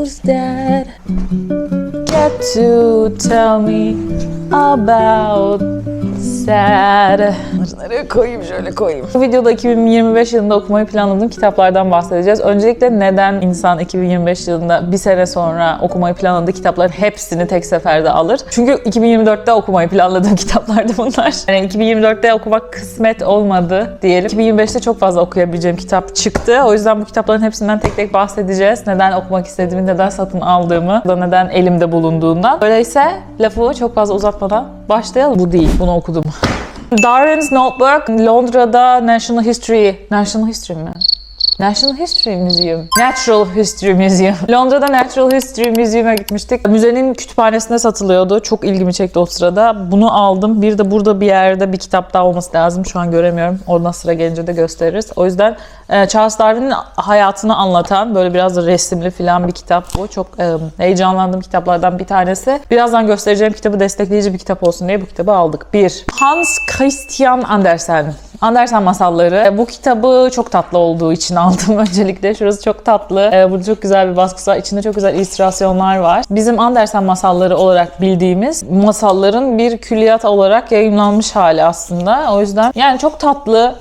Who's that? Get to tell me about sad. Nereye koyayım şöyle koyayım. Bu videoda 2025 yılında okumayı planladığım kitaplardan bahsedeceğiz. Öncelikle neden insan 2025 yılında bir sene sonra okumayı planladığı kitapların hepsini tek seferde alır? Çünkü 2024'te okumayı planladığım kitaplardı bunlar. Yani 2024'te okumak kısmet olmadı diyelim. 2025'te çok fazla okuyabileceğim kitap çıktı. O yüzden bu kitapların hepsinden tek tek bahsedeceğiz. Neden okumak istediğimi, neden satın aldığımı, da neden elimde bulunduğundan. Öyleyse lafı çok fazla uzatmadan başlayalım. Bu değil, bunu okudum. Darwin's Notebook, Londra'da National History, National History mi? National History Museum. Natural History Museum. Londra'da Natural History Museum'a gitmiştik. Müzenin kütüphanesinde satılıyordu. Çok ilgimi çekti o sırada. Bunu aldım. Bir de burada bir yerde bir kitap daha olması lazım. Şu an göremiyorum. Oradan sıra gelince de gösteririz. O yüzden e, Charles Darwin'in hayatını anlatan böyle biraz da resimli falan bir kitap bu. Çok e, heyecanlandığım kitaplardan bir tanesi. Birazdan göstereceğim kitabı destekleyici bir kitap olsun diye bu kitabı aldık. Bir, Hans Christian Andersen. Andersen masalları. E, Bu kitabı çok tatlı olduğu için aldım öncelikle. Şurası çok tatlı. E, Burada çok güzel bir baskısı var. İçinde çok güzel illüstrasyonlar var. Bizim Andersen masalları olarak bildiğimiz masalların bir külliyat olarak yayınlanmış hali aslında. O yüzden yani çok tatlı.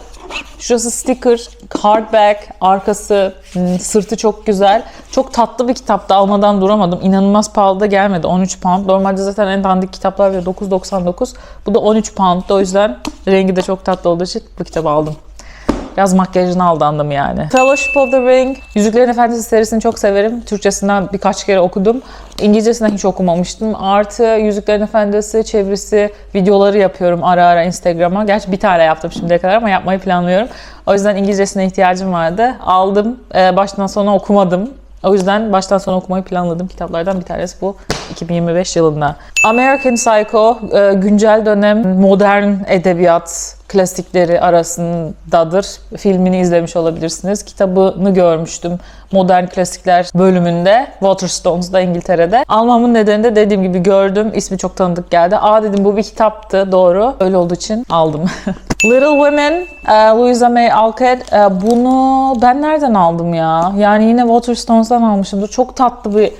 Şurası sticker, hardback, arkası, hmm, sırtı çok güzel. Çok tatlı bir kitaptı. Almadan duramadım. İnanılmaz pahalı da gelmedi. 13 pound. Normalde zaten en dandik kitaplar bile 9.99. Bu da 13 pound'da. O yüzden rengi de çok tatlı olduğu için bu kitabı aldım. Biraz makyajına aldandım yani. Fellowship of the Ring. Yüzüklerin Efendisi serisini çok severim. Türkçesinden birkaç kere okudum. İngilizcesinden hiç okumamıştım. Artı Yüzüklerin Efendisi çevirisi videoları yapıyorum ara ara Instagram'a. Gerçi bir tane yaptım şimdiye kadar ama yapmayı planlıyorum. O yüzden İngilizcesine ihtiyacım vardı. Aldım. Ee, baştan sona okumadım. O yüzden baştan sona okumayı planladığım kitaplardan bir tanesi bu 2025 yılında. American Psycho e, güncel dönem modern edebiyat klasikleri arasındadır. Filmini izlemiş olabilirsiniz. Kitabını görmüştüm modern klasikler bölümünde Waterstones'da İngiltere'de. Almamın nedeni de dediğim gibi gördüm. İsmi çok tanıdık geldi. Aa dedim bu bir kitaptı doğru. Öyle olduğu için aldım. Little Women, e, Louisa May Alcott. E, bunu ben nereden aldım ya? Yani yine Waterstones'dan almışımdır. Çok tatlı bir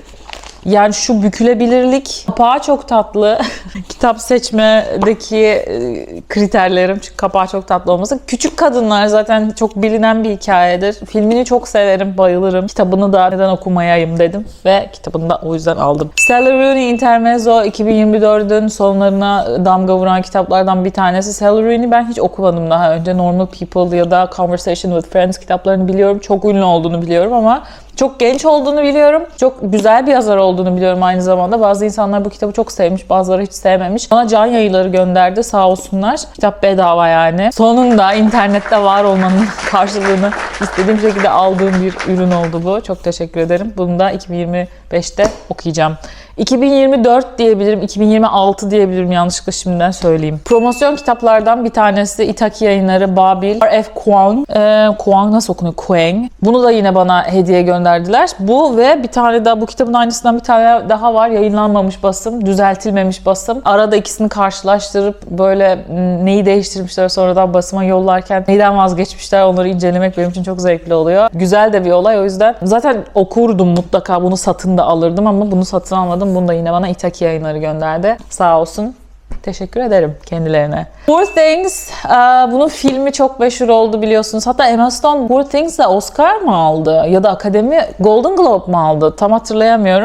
yani şu bükülebilirlik kapağı çok tatlı. Kitap seçmedeki e, kriterlerim çünkü kapağı çok tatlı olması. Küçük kadınlar zaten çok bilinen bir hikayedir. Filmini çok severim, bayılırım. Kitabını da neden okumayayım dedim ve kitabını da o yüzden aldım. Stella Rooney Intermezzo 2024'ün sonlarına damga vuran kitaplardan bir tanesi. Stella Rooney'i ben hiç okumadım daha önce. Normal People ya da Conversation with Friends kitaplarını biliyorum. Çok ünlü olduğunu biliyorum ama çok genç olduğunu biliyorum. Çok güzel bir yazar olduğunu biliyorum aynı zamanda. Bazı insanlar bu kitabı çok sevmiş, bazıları hiç sevmemiş. Bana can yayıları gönderdi sağ olsunlar. Kitap bedava yani. Sonunda internette var olmanın karşılığını istediğim şekilde aldığım bir ürün oldu bu. Çok teşekkür ederim. Bunu da 2025'te okuyacağım. 2024 diyebilirim, 2026 diyebilirim yanlışlıkla şimdiden söyleyeyim. Promosyon kitaplardan bir tanesi Itaki yayınları Babil, R.F. Kuang. Ee, Kuang nasıl okunuyor? Kuang. Bunu da yine bana hediye gönderdiler. Bu ve bir tane daha, bu kitabın aynısından bir tane daha var. Yayınlanmamış basım, düzeltilmemiş basım. Arada ikisini karşılaştırıp böyle m, neyi değiştirmişler sonradan basıma yollarken neyden vazgeçmişler onları incelemek benim için çok zevkli oluyor. Güzel de bir olay o yüzden. Zaten okurdum mutlaka bunu satın da alırdım ama bunu satın almadım. Bunu da yine bana Itaki yayınları gönderdi. Sağ olsun. Teşekkür ederim kendilerine. Poor Things, e, bunun filmi çok meşhur oldu biliyorsunuz. Hatta Emma Stone Poor Things'le Oscar mı aldı? Ya da Akademi Golden Globe mu aldı? Tam hatırlayamıyorum.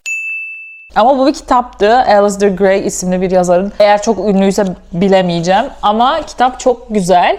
Ama bu bir kitaptı. Alistair Gray isimli bir yazarın. Eğer çok ünlüyse bilemeyeceğim. Ama kitap çok güzel.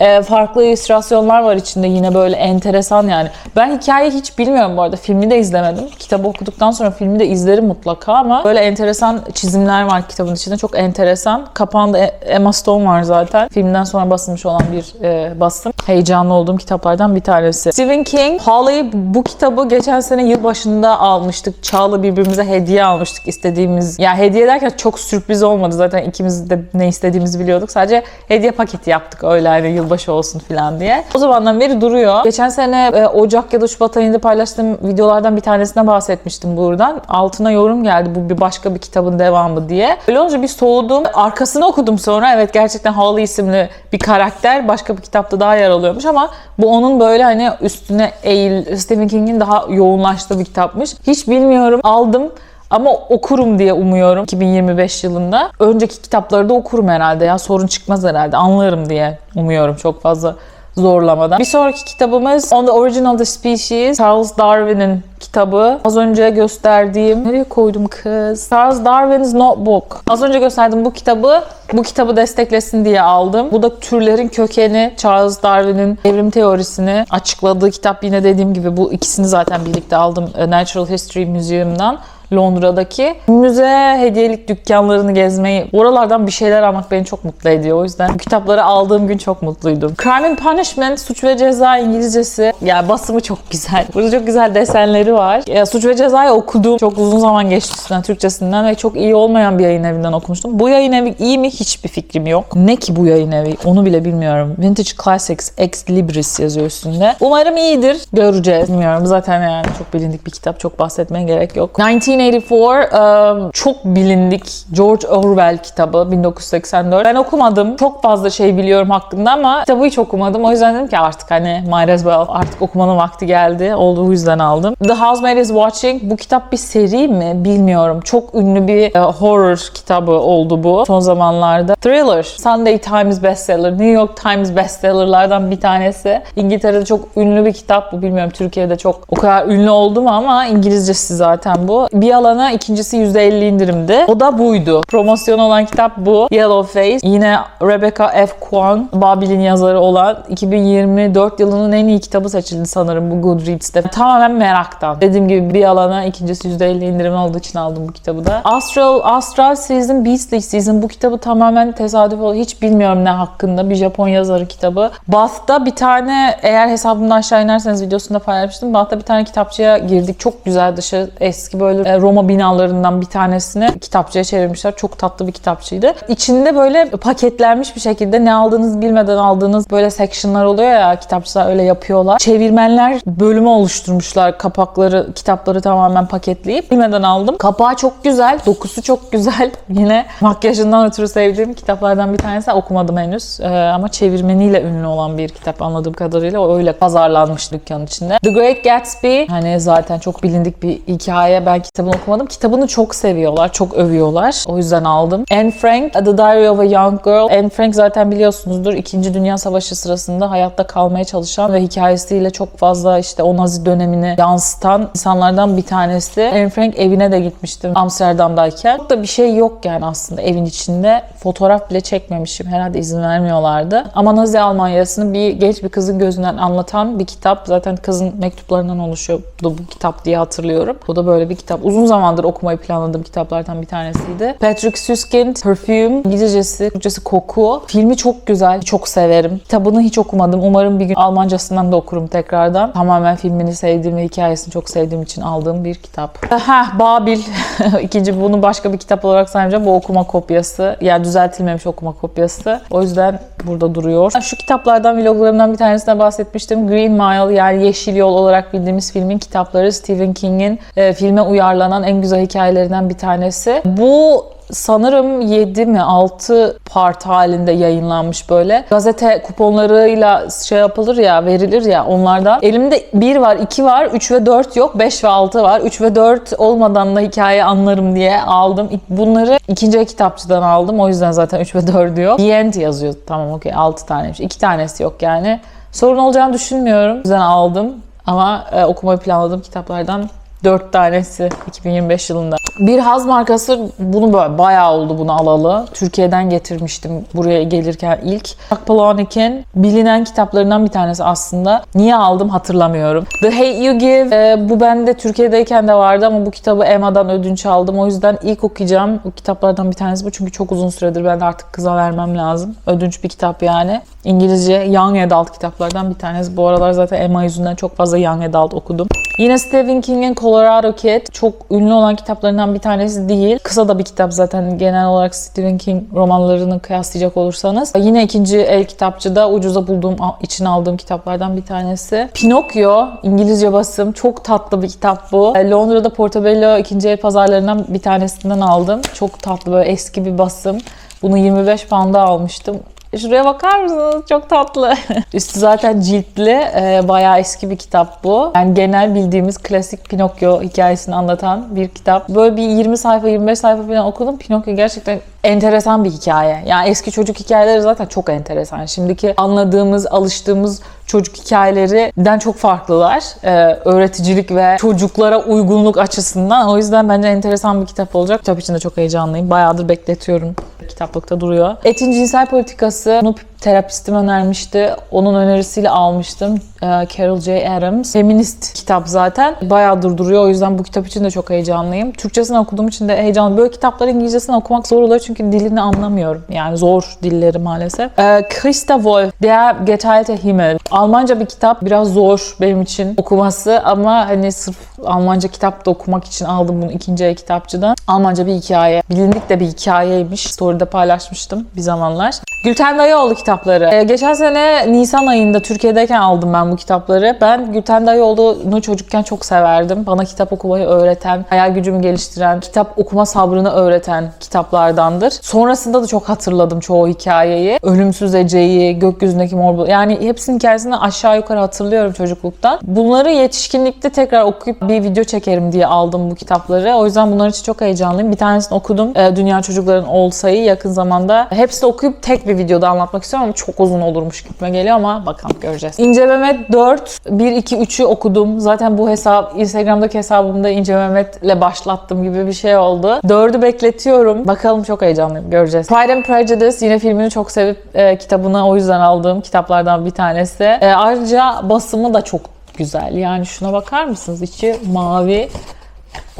Ee, farklı illüstrasyonlar var içinde yine böyle enteresan yani. Ben hikayeyi hiç bilmiyorum bu arada. Filmi de izlemedim. Kitabı okuduktan sonra filmi de izlerim mutlaka ama böyle enteresan çizimler var kitabın içinde. Çok enteresan. Kapağında E- Emma Stone var zaten. Filmden sonra basılmış olan bir e, basım. Heyecanlı olduğum kitaplardan bir tanesi. Stephen King, Hawley bu kitabı geçen sene yılbaşında almıştık. Çağla birbirimize hediye almıştık istediğimiz. Ya hediye derken çok sürpriz olmadı zaten ikimiz de ne istediğimizi biliyorduk. Sadece hediye paketi yaptık öyle hani yılbaşı yılbaşı olsun falan diye. O zamandan beri duruyor. Geçen sene e, Ocak ya da Şubat ayında paylaştığım videolardan bir tanesine bahsetmiştim buradan. Altına yorum geldi bu bir başka bir kitabın devamı diye. Öyle olunca bir soğudum. Arkasını okudum sonra. Evet gerçekten Holly isimli bir karakter başka bir kitapta daha yer alıyormuş ama bu onun böyle hani üstüne eğil Stephen King'in daha yoğunlaştığı bir kitapmış. Hiç bilmiyorum. Aldım. Ama okurum diye umuyorum 2025 yılında. Önceki kitapları da okurum herhalde ya sorun çıkmaz herhalde anlarım diye umuyorum çok fazla zorlamadan. Bir sonraki kitabımız On the Origin of the Species, Charles Darwin'in kitabı. Az önce gösterdiğim, nereye koydum kız? Charles Darwin's Notebook. Az önce gösterdiğim bu kitabı, bu kitabı desteklesin diye aldım. Bu da türlerin kökeni, Charles Darwin'in evrim teorisini açıkladığı kitap. Yine dediğim gibi bu ikisini zaten birlikte aldım e, Natural History Museum'dan. Londra'daki müze hediyelik dükkanlarını gezmeyi, oralardan bir şeyler almak beni çok mutlu ediyor. O yüzden bu kitapları aldığım gün çok mutluydum. Crime and Punishment, Suç ve Ceza İngilizcesi. Ya basımı çok güzel. Burada çok güzel desenleri var. Ya, Suç ve Ceza'yı okudum. Çok uzun zaman geçti üstünden Türkçesinden ve çok iyi olmayan bir yayın evinden okumuştum. Bu yayın evi iyi mi? Hiçbir fikrim yok. Ne ki bu yayın evi? Onu bile bilmiyorum. Vintage Classics Ex Libris yazıyor üstünde. Umarım iyidir. Göreceğiz. Bilmiyorum. Zaten yani çok bilindik bir kitap. Çok bahsetmeye gerek yok. 1984 um, çok bilindik George Orwell kitabı 1984. Ben okumadım. Çok fazla şey biliyorum hakkında ama kitabı hiç okumadım. O yüzden dedim ki artık hani might as well artık okumanın vakti geldi. Olduğu yüzden aldım. The Housemaid is Watching. Bu kitap bir seri mi? Bilmiyorum. Çok ünlü bir horror kitabı oldu bu son zamanlarda. Thriller. Sunday Times bestseller. New York Times bestsellerlardan bir tanesi. İngiltere'de çok ünlü bir kitap bu. Bilmiyorum Türkiye'de çok o kadar ünlü oldu mu ama İngilizcesi zaten bu. Bir alana ikincisi %50 indirimdi. O da buydu. Promosyon olan kitap bu. Yellow Face. Yine Rebecca F. Kuang, Babil'in yazarı olan 2024 yılının en iyi kitabı seçildi sanırım bu Goodreads'te. Tamamen meraktan. Dediğim gibi bir alana ikincisi %50 indirim olduğu için aldım bu kitabı da. Astral, Astral Season, Beastly Season. Bu kitabı tamamen tesadüf oldu. Hiç bilmiyorum ne hakkında. Bir Japon yazarı kitabı. Bath'ta bir tane eğer hesabımdan aşağı inerseniz videosunda paylaşmıştım. Bath'ta bir tane kitapçıya girdik. Çok güzel dışı. Eski böyle e, Roma binalarından bir tanesini kitapçıya çevirmişler. Çok tatlı bir kitapçıydı. İçinde böyle paketlenmiş bir şekilde ne aldığınızı bilmeden aldığınız böyle sectionlar oluyor ya kitapçılar öyle yapıyorlar. Çevirmenler bölümü oluşturmuşlar. Kapakları, kitapları tamamen paketleyip bilmeden aldım. Kapağı çok güzel. Dokusu çok güzel. Yine makyajından ötürü sevdiğim kitaplardan bir tanesi. Okumadım henüz. Ee, ama çevirmeniyle ünlü olan bir kitap anladığım kadarıyla. Öyle pazarlanmış dükkanın içinde. The Great Gatsby. Hani zaten çok bilindik bir hikaye. Ben kitabını okumadım. Kitabını çok seviyorlar. Çok övüyorlar. O yüzden aldım. Anne Frank, The Diary of a Young Girl. Anne Frank zaten biliyorsunuzdur. İkinci Dünya Savaşı sırasında hayatta kalmaya çalışan ve hikayesiyle çok fazla işte o Nazi dönemini yansıtan insanlardan bir tanesi. Anne Frank evine de gitmiştim Amsterdam'dayken. Çok da bir şey yok yani aslında evin içinde. Fotoğraf bile çekmemişim. Herhalde izin vermiyorlardı. Ama Nazi Almanya'sını bir genç bir kızın gözünden anlatan bir kitap. Zaten kızın mektuplarından oluşuyordu bu kitap diye hatırlıyorum. Bu da böyle bir kitap. Uzun zamandır okumayı planladığım kitaplardan bir tanesiydi. Patrick Süskind, Perfume, İngilizcesi, Türkçesi Koku. Filmi çok güzel. Çok severim. Kitabını hiç okumadım. Umarım bir gün Almancasından da okurum tekrardan. Tamamen filmini sevdiğim ve hikayesini çok sevdiğim için aldığım bir kitap. Ha, Babil. İkinci bunu başka bir kitap olarak saymayacağım. Bu okuma kopyası. Yani düzeltilmemiş okuma kopyası. O yüzden burada duruyor. Şu kitaplardan, vloglarımdan bir tanesine bahsetmiştim. Green Mile yani Yeşil Yol olarak bildiğimiz filmin kitapları Stephen King'in e, filme uyarlanan en güzel hikayelerinden bir tanesi. Bu sanırım 7 mi 6 part halinde yayınlanmış böyle. Gazete kuponlarıyla şey yapılır ya verilir ya onlardan. Elimde 1 var 2 var 3 ve 4 yok 5 ve 6 var. 3 ve 4 olmadan da hikaye anlarım diye aldım. Bunları ikinci kitapçıdan aldım. O yüzden zaten 3 ve 4 yok. The End yazıyor. Tamam okey 6 taneymiş. 2 tanesi yok yani. Sorun olacağını düşünmüyorum. O yüzden aldım. Ama e, okumayı planladığım kitaplardan 4 tanesi 2025 yılında. Bir haz markası bunu böyle bayağı oldu bunu alalı. Türkiye'den getirmiştim buraya gelirken ilk. Jack Palahniuk'in bilinen kitaplarından bir tanesi aslında. Niye aldım hatırlamıyorum. The Hate You Give e, bu bende Türkiye'deyken de vardı ama bu kitabı Emma'dan ödünç aldım. O yüzden ilk okuyacağım o kitaplardan bir tanesi bu. Çünkü çok uzun süredir ben de artık kıza vermem lazım. Ödünç bir kitap yani. İngilizce Young Adult kitaplardan bir tanesi. Bu aralar zaten Emma yüzünden çok fazla Young Adult okudum. Yine Stephen King'in Colorado Kid çok ünlü olan kitaplarından bir tanesi değil. Kısa da bir kitap zaten genel olarak Stephen King romanlarını kıyaslayacak olursanız. Yine ikinci el kitapçıda ucuza bulduğum, için aldığım kitaplardan bir tanesi. Pinokyo, İngilizce basım. Çok tatlı bir kitap bu. E, Londra'da Portobello ikinci el pazarlarından bir tanesinden aldım. Çok tatlı böyle eski bir basım. Bunu 25 pound'a almıştım. Şuraya bakar mısınız? Çok tatlı. Üstü zaten ciltli. E, bayağı eski bir kitap bu. Yani genel bildiğimiz klasik Pinokyo hikayesini anlatan bir kitap. Böyle bir 20 sayfa, 25 sayfa falan okudum. Pinokyo gerçekten enteresan bir hikaye. Yani eski çocuk hikayeleri zaten çok enteresan. Şimdiki anladığımız, alıştığımız çocuk hikayelerinden çok farklılar. Ee, öğreticilik ve çocuklara uygunluk açısından. O yüzden bence enteresan bir kitap olacak. Kitap için de çok heyecanlıyım. Bayağıdır bekletiyorum. Kitaplıkta duruyor. Etin cinsel politikası. Terapistim önermişti. Onun önerisiyle almıştım. Ee, Carol J. Adams. Feminist kitap zaten. Bayağıdır duruyor. O yüzden bu kitap için de çok heyecanlıyım. Türkçesini okuduğum için de heyecanlıyım. Böyle kitapları İngilizcesini okumak zor oluyor çünkü dilini anlamıyorum. Yani zor dilleri maalesef. Ee, Christa Wolf, Der Geteilte Himmel. Almanca bir kitap. Biraz zor benim için okuması ama hani sırf Almanca kitap da okumak için aldım bunu ikinci el kitapçıdan. Almanca bir hikaye. Bilindik de bir hikayeymiş. Story'de paylaşmıştım bir zamanlar. Gülten Dayıoğlu kitapları. Ee, geçen sene Nisan ayında Türkiye'deyken aldım ben bu kitapları. Ben Gülten Dayıoğlu'nu çocukken çok severdim. Bana kitap okumayı öğreten, hayal gücümü geliştiren, kitap okuma sabrını öğreten kitaplardandır. Sonrasında da çok hatırladım çoğu hikayeyi. Ölümsüz Ece'yi, Gökyüzündeki Mor Yani hepsinin hikayesini aşağı yukarı hatırlıyorum çocukluktan. Bunları yetişkinlikte tekrar okuyup bir video çekerim diye aldım bu kitapları. O yüzden bunlar için çok heyecanlıyım. Bir tanesini okudum. Ee, Dünya Çocukların Olsay'ı yakın zamanda. Hepsini okuyup tek bir videoda anlatmak istiyorum ama çok uzun olurmuş gitme geliyor ama bakalım göreceğiz. İnce Mehmet 4, 1, 2, 3'ü okudum. Zaten bu hesap Instagram'daki hesabımda İnce Mehmet'le başlattım gibi bir şey oldu. 4'ü bekletiyorum. Bakalım çok heyecanlıyım. Göreceğiz. Pride and Prejudice yine filmini çok sevip e, kitabını o yüzden aldığım kitaplardan bir tanesi. E, ayrıca basımı da çok güzel. Yani şuna bakar mısınız? İçi mavi.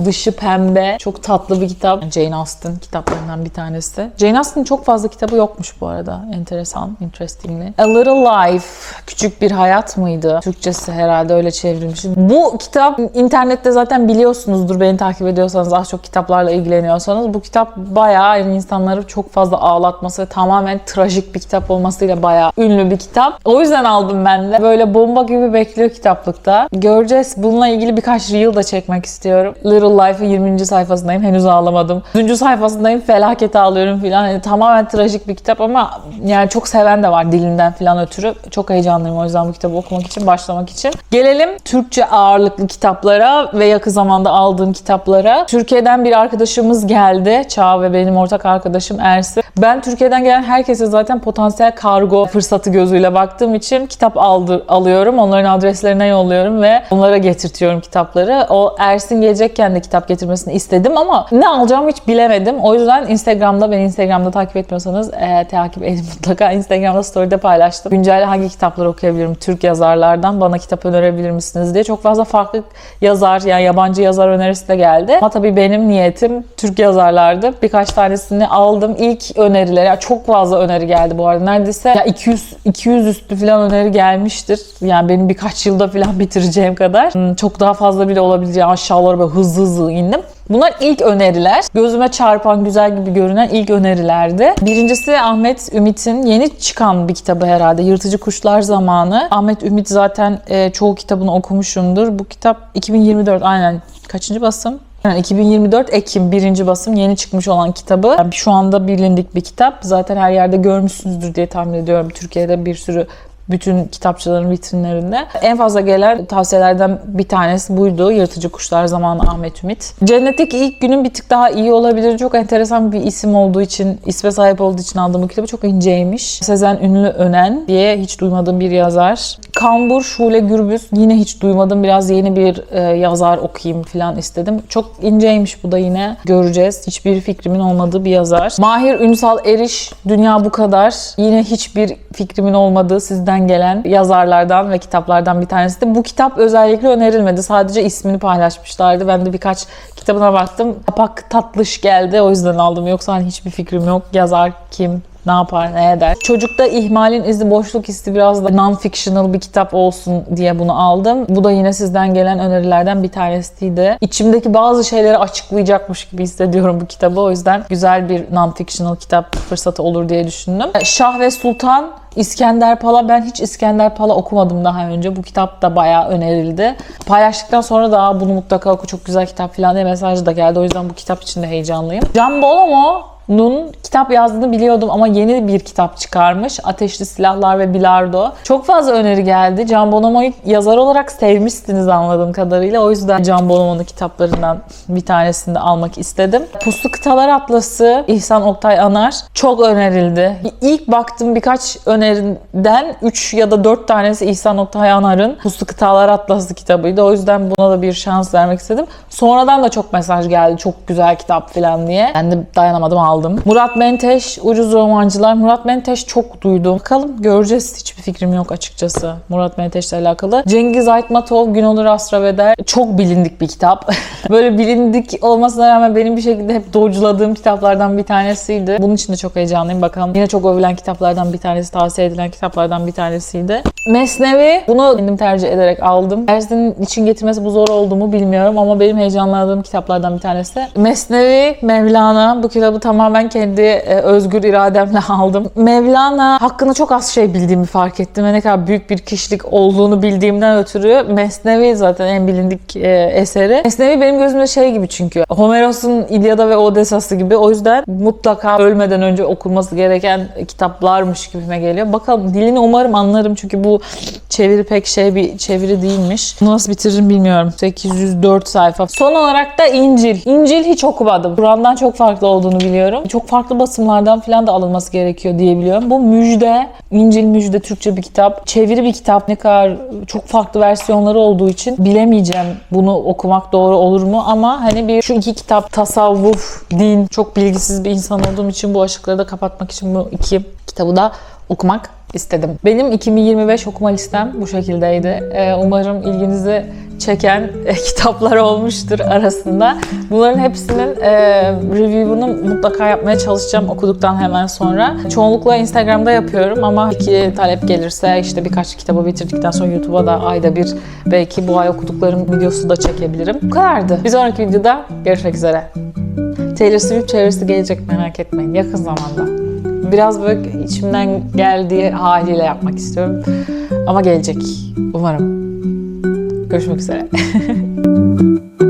Dışı pembe. Çok tatlı bir kitap. Jane Austen kitaplarından bir tanesi. Jane Austen'ın çok fazla kitabı yokmuş bu arada. Enteresan, interestingly. A Little Life. Küçük bir hayat mıydı? Türkçesi herhalde öyle çevrilmiş. Bu kitap internette zaten biliyorsunuzdur. Beni takip ediyorsanız, az çok kitaplarla ilgileniyorsanız. Bu kitap bayağı insanları çok fazla ağlatması ve tamamen trajik bir kitap olmasıyla bayağı ünlü bir kitap. O yüzden aldım ben de. Böyle bomba gibi bekliyor kitaplıkta. Göreceğiz. Bununla ilgili birkaç reel da çekmek istiyorum. Little Life'ın 20. sayfasındayım. Henüz ağlamadım. 100. sayfasındayım. Felaket ağlıyorum filan. Yani tamamen trajik bir kitap ama yani çok seven de var dilinden filan ötürü. Çok heyecanlıyım o yüzden bu kitabı okumak için, başlamak için. Gelelim Türkçe ağırlıklı kitaplara ve yakın zamanda aldığım kitaplara. Türkiye'den bir arkadaşımız geldi. Çağ ve benim ortak arkadaşım Ersi. Ben Türkiye'den gelen herkese zaten potansiyel kargo fırsatı gözüyle baktığım için kitap aldı, alıyorum. Onların adreslerine yolluyorum ve onlara getirtiyorum kitapları. O Ersin gelecekken de kitap getirmesini istedim ama ne alacağımı hiç bilemedim. O yüzden Instagram'da, beni Instagram'da takip etmiyorsanız e, takip edin mutlaka. Instagram'da story'de paylaştım. Güncel hangi kitapları okuyabilirim Türk yazarlardan? Bana kitap önerebilir misiniz diye. Çok fazla farklı yazar, yani yabancı yazar önerisi de geldi. Ama tabii benim niyetim Türk yazarlardı. Birkaç tanesini aldım. İlk önerileri, ya çok fazla öneri geldi bu arada. Neredeyse ya 200 200 üstü falan öneri gelmiştir. Yani benim birkaç yılda falan bitireceğim kadar. Hmm, Çok daha fazla bile olabileceği aşağılara böyle hızlı hızlı indim. Bunlar ilk öneriler. Gözüme çarpan, güzel gibi görünen ilk önerilerdi. Birincisi Ahmet Ümit'in yeni çıkan bir kitabı herhalde. Yırtıcı Kuşlar Zamanı. Ahmet Ümit zaten e, çoğu kitabını okumuşumdur. Bu kitap 2024 aynen kaçıncı basım? Yani 2024 Ekim birinci basım yeni çıkmış olan kitabı. Yani şu anda bilindik bir kitap. Zaten her yerde görmüşsünüzdür diye tahmin ediyorum. Türkiye'de bir sürü bütün kitapçıların vitrinlerinde. En fazla gelen tavsiyelerden bir tanesi buydu. Yırtıcı Kuşlar Zamanı Ahmet Ümit. Cennetteki ilk günün bir tık daha iyi olabilir. Çok enteresan bir isim olduğu için, isme sahip olduğu için aldığım bu kitabı çok inceymiş. Sezen Ünlü Önen diye hiç duymadığım bir yazar. Kambur Şule Gürbüz yine hiç duymadım. Biraz yeni bir e, yazar okuyayım falan istedim. Çok inceymiş bu da yine. Göreceğiz. Hiçbir fikrimin olmadığı bir yazar. Mahir Ünsal Eriş Dünya Bu Kadar. Yine hiçbir fikrimin olmadığı sizden gelen yazarlardan ve kitaplardan bir tanesi de. Bu kitap özellikle önerilmedi. Sadece ismini paylaşmışlardı. Ben de birkaç kitabına baktım. Kapak tatlış geldi. O yüzden aldım. Yoksa hani hiçbir fikrim yok. Yazar kim, ne yapar, ne eder. Çocukta ihmalin izi, boşluk hissi biraz da non-fictional bir kitap olsun diye bunu aldım. Bu da yine sizden gelen önerilerden bir tanesiydi. İçimdeki bazı şeyleri açıklayacakmış gibi hissediyorum bu kitabı. O yüzden güzel bir non-fictional kitap fırsatı olur diye düşündüm. Şah ve Sultan İskender Pala ben hiç İskender Pala okumadım daha önce. Bu kitap da bayağı önerildi. Paylaştıktan sonra da bunu mutlaka oku çok güzel kitap falan diye mesaj da geldi. O yüzden bu kitap için de heyecanlıyım. Can Bonomo Nun kitap yazdığını biliyordum ama yeni bir kitap çıkarmış. Ateşli Silahlar ve Bilardo. Çok fazla öneri geldi. Can Bonomo'yu yazar olarak sevmişsiniz anladığım kadarıyla. O yüzden Can Bonomo'nun kitaplarından bir tanesini de almak istedim. Puslu Kıtalar Atlası İhsan Oktay Anar çok önerildi. İlk baktım birkaç öneriden 3 ya da 4 tanesi İhsan Oktay Anar'ın Puslu Kıtalar Atlası kitabıydı. O yüzden buna da bir şans vermek istedim. Sonradan da çok mesaj geldi. Çok güzel kitap falan diye. Ben de dayanamadım aldım. Murat Menteş, Ucuz Romancılar. Murat Menteş çok duydum. Bakalım göreceğiz. Hiçbir fikrim yok açıkçası Murat Menteş'le alakalı. Cengiz Aytmatov, Günolur Asraveder. Çok bilindik bir kitap. Böyle bilindik olmasına rağmen benim bir şekilde hep doğruculadığım kitaplardan bir tanesiydi. Bunun için de çok heyecanlıyım. Bakalım yine çok övülen kitaplardan bir tanesi, tavsiye edilen kitaplardan bir tanesiydi. Mesnevi. Bunu kendim tercih ederek aldım. Dersinin için getirmesi bu zor oldu mu bilmiyorum ama benim heyecanlandığım kitaplardan bir tanesi. Mesnevi, Mevlana. Bu kitabı tamamen kendi e, özgür irademle aldım. Mevlana hakkında çok az şey bildiğimi fark ettim ve ne kadar büyük bir kişilik olduğunu bildiğimden ötürü Mesnevi zaten en bilindik e, eseri. Mesnevi benim gözümde şey gibi çünkü. Homeros'un İlyada ve Odessa'sı gibi. O yüzden mutlaka ölmeden önce okunması gereken kitaplarmış gibime geliyor. Bakalım dilini umarım anlarım çünkü bu çeviri pek şey bir çeviri değilmiş. Bunu nasıl bitiririm bilmiyorum. 804 sayfa. Son olarak da İncil. İncil hiç okumadım. Kur'an'dan çok farklı olduğunu biliyorum. Çok farklı basımlardan falan da alınması gerekiyor diye biliyorum. Bu Müjde, İncil Müjde Türkçe bir kitap. Çeviri bir kitap. Ne kadar çok farklı versiyonları olduğu için bilemeyeceğim bunu okumak doğru olur mu ama hani bir şu iki kitap tasavvuf, din çok bilgisiz bir insan olduğum için bu aşıkları da kapatmak için bu iki kitabı da okumak istedim. Benim 2025 okuma listem bu şekildeydi. Ee, umarım ilginizi çeken e, kitaplar olmuştur arasında. Bunların hepsinin e, review'unu mutlaka yapmaya çalışacağım okuduktan hemen sonra. Çoğunlukla Instagram'da yapıyorum ama iki talep gelirse işte birkaç kitabı bitirdikten sonra YouTube'a da ayda bir belki bu ay okuduklarım videosu da çekebilirim. Bu kadardı. Bir sonraki videoda görüşmek üzere. Taylor Swift çevresi gelecek merak etmeyin yakın zamanda. Biraz böyle içimden geldiği haliyle yapmak istiyorum. Ama gelecek. Umarım. Görüşmek üzere.